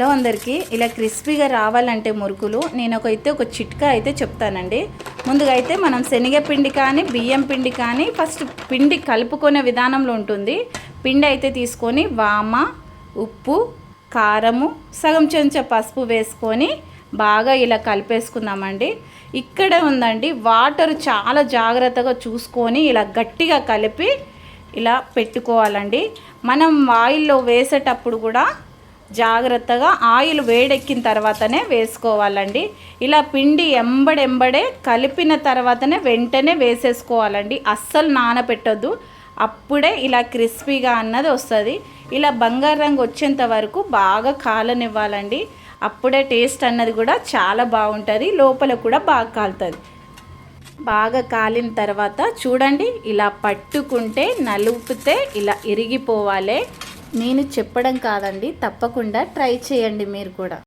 Hello అందరికీ ఇలా క్రిస్పీగా రావాలంటే మురుకులు నేను ఒక అయితే ఒక చిట్కా అయితే చెప్తానండి. ముందుగా అయితే మనం శనగపిండి కానీ బియ్యం పిండి కానీ ఫస్ట్ పిండి కలుపుకునే విధానంలో ఉంటుంది. పిండి అయితే తీసుకొని వామ ఉప్పు కారము సగం చెంచా పసుపు వేసుకొని బాగా ఇలా కలిపేసుకుందామండి. ఇక్కడ ఉందండి వాటర్ చాలా జాగ్రత్తగా చూసుకొని ఇలా గట్టిగా కలిపి ఇలా పెట్టుకోవాలండి. మనం ఆయిల్లో వేసేటప్పుడు కూడా జాగ్రత్తగా ఆయిల్ వేడెక్కిన తర్వాతనే వేసుకోవాలండి. ఇలా పిండి ఎంబడెంబడే కలిపిన తర్వాతనే వెంటనే వేసేసుకోవాలండి. అస్సలు నానపెట్టొద్దు. అప్పుడే ఇలా క్రిస్పీగా అన్నది వస్తుంది. ఇలా బంగారు రంగు వచ్చేంత వరకు బాగా కాలనివ్వాలండి. అప్పుడే టేస్ట్ అన్నది కూడా చాలా బాగుంటుంది. లోపల కూడా బాగా కాలుతుంది. బాగా కాలిన తర్వాత చూడండి ఇలా పట్టుకుంటే నలుపితే ఇలా ఇరిగిపోవాలి. నేను చెప్పడం కాదండి తప్పకుండా ట్రై చేయండి మీరు కూడా.